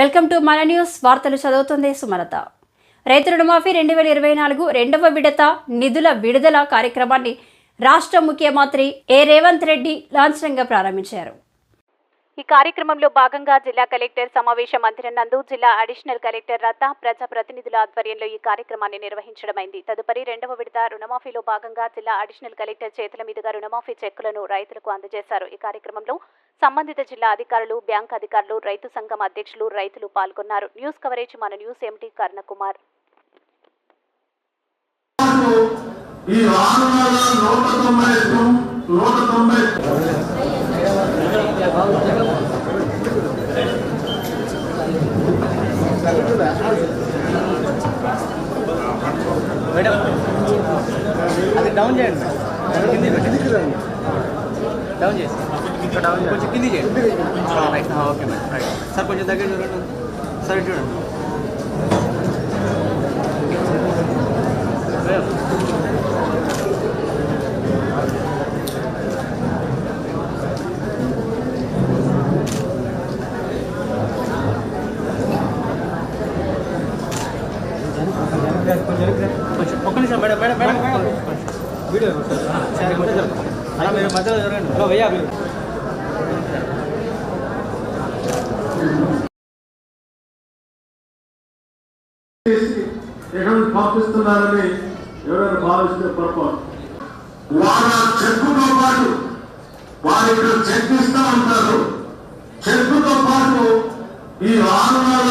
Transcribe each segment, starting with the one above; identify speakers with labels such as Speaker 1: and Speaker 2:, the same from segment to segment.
Speaker 1: Welcome to మన news. వార్తలు చదువుతుంది సుమలత. రైతు రుణమాఫీ రెండు వేల ఇరవై నాలుగు రెండవ విడత నిధుల విడుదల కార్యక్రమాన్ని రాష్ట్ర ముఖ్యమంత్రి ఏ రేవంత్ రెడ్డి లాంఛనంగా ప్రారంభించారు.
Speaker 2: ఈ కార్యక్రమంలో భాగంగా జిల్లా కలెక్టర్ సమావేశ మందిరం నందు జిల్లా అడిషనల్ కలెక్టర్ రత ప్రజా ప్రతినిధుల ఆధ్వర్యంలో ఈ కార్యక్రమాన్ని నిర్వహించడమైంది. తదుపరి రెండవ విడత రుణమాఫీలో భాగంగా జిల్లా అడిషనల్ కలెక్టర్ చేతుల మీదుగా రుణమాఫీ చెక్కులను రైతులకు అందజేశారు. ఈ కార్యక్రమంలో సంబంధిత జిల్లా అధికారులు బ్యాంక్ అధికారులు రైతు సంఘం అధ్యక్షులు రైతులు పాల్గొన్నారు. న్యూస్ కవరేజ్ మన న్యూస్ ఎంటీ కర్ణకుమార్.
Speaker 3: ఈ ఆరు నూట తొంభై నూట తొంభై
Speaker 4: డౌన్ చేయండి మేడం కింది పెట్టి డౌన్ చేసి ఇంకా డౌన్ కొంచెం కింది చేయండి ఆ, రైట్ ఆ, ఓకే మేడం రైట్ సార్ కొంచెం దగ్గర చూడండి సరే చూడండి మేడం, కొంచెం ఒక్క నిమిషం madam madam madam madam video అలా మీరు మధ్యలో జరగండి మీరు
Speaker 3: ఎక్కడ పంపిస్తున్నారని ఎవరైనా భావిస్తే పొరపాటు. వాళ్ళ చెక్కుతో పాటు వారు చెక్ ఇస్తా ఉంటారు. చెక్కుతో పాటు ఈ ఆరు వేల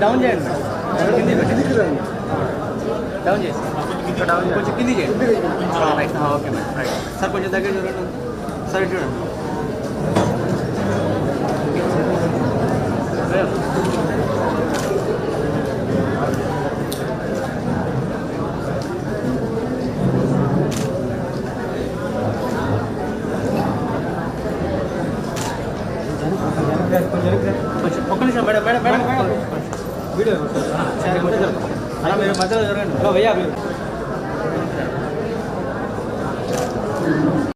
Speaker 4: డౌన్ చేయండి మేడం కింది పెట్టి డౌన్ చేసి ఇంకా డౌన్ కొంచెం కింది చేయండి ఆ, రైట్ ఆ, ఓకే మేడం రైట్ సార్ కొంచెం దగ్గర చూడండి సరే చూడండి మేడం కొంచెం ఒక్క నిమిషం madam madam madam madam video అలా మీరు మధ్యలో జరగండి. వెయ్యాలి